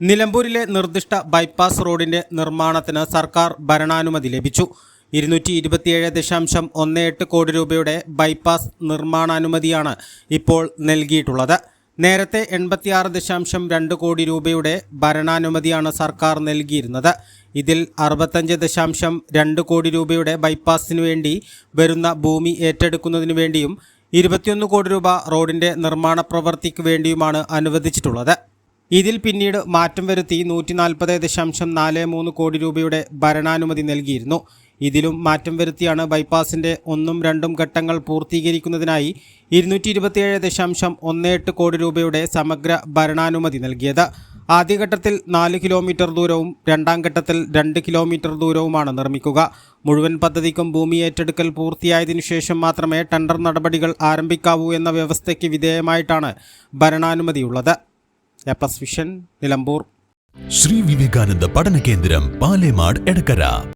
നിലമ്പൂരിലെ നിർദ്ദിഷ്ട ബൈപ്പാസ് റോഡിന്റെ നിർമ്മാണത്തിന് സർക്കാർ ഭരണാനുമതി ലഭിച്ചു. ഇരുന്നൂറ്റി ഇരുപത്തിയേഴ് ദശാംശം ഒന്ന് എട്ട് കോടി രൂപയുടെ ബൈപ്പാസ് നിർമ്മാണാനുമതിയാണ് ഇപ്പോൾ നൽകിയിട്ടുള്ളത്. നേരത്തെ എൺപത്തിയാറ് ദശാംശം രണ്ട് കോടി രൂപയുടെ ഭരണാനുമതിയാണ് സർക്കാർ നൽകിയിരുന്നത്. ഇതിൽ അറുപത്തഞ്ച് ദശാംശം രണ്ട് കോടി രൂപയുടെ ബൈപ്പാസിനു വേണ്ടി വരുന്ന ഭൂമി ഏറ്റെടുക്കുന്നതിനു വേണ്ടിയും ഇരുപത്തിയൊന്ന് കോടി രൂപ റോഡിന്റെ നിർമ്മാണ പ്രവൃത്തിക്ക് വേണ്ടിയുമാണ് അനുവദിച്ചിട്ടുള്ളത്. ഇതിൽ പിന്നീട് മാറ്റം വരുത്തി നൂറ്റി നാൽപ്പത് ദശാംശം നാല് മൂന്ന് കോടി രൂപയുടെ ഭരണാനുമതി നൽകിയിരുന്നു. ഇതിലും മാറ്റം വരുത്തിയാണ് ബൈപ്പാസിന്റെ ഒന്നും രണ്ടും ഘട്ടങ്ങൾ പൂർത്തീകരിക്കുന്നതിനായി ഇരുന്നൂറ്റി ഇരുപത്തിയേഴ് ദശാംശം ഒന്ന് എട്ട് കോടി രൂപയുടെ സമഗ്ര ഭരണാനുമതി നൽകിയത്. ആദ്യഘട്ടത്തിൽ നാല് കിലോമീറ്റർ ദൂരവും രണ്ടാം ഘട്ടത്തിൽ രണ്ട് കിലോമീറ്റർ ദൂരവുമാണ് നിർമ്മിക്കുക. മുഴുവൻ പദ്ധതിക്കും ഭൂമി ഏറ്റെടുക്കൽ പൂർത്തിയായതിനു ശേഷം മാത്രമേ ടെൻഡർ നടപടികൾ ആരംഭിക്കാവൂ എന്ന വ്യവസ്ഥയ്ക്ക് വിധേയമായിട്ടാണ് ഭരണാനുമതിയുള്ളത്. A plus vision Nilambur Sree Vivekananda Padana Kendram Palemad Edakkara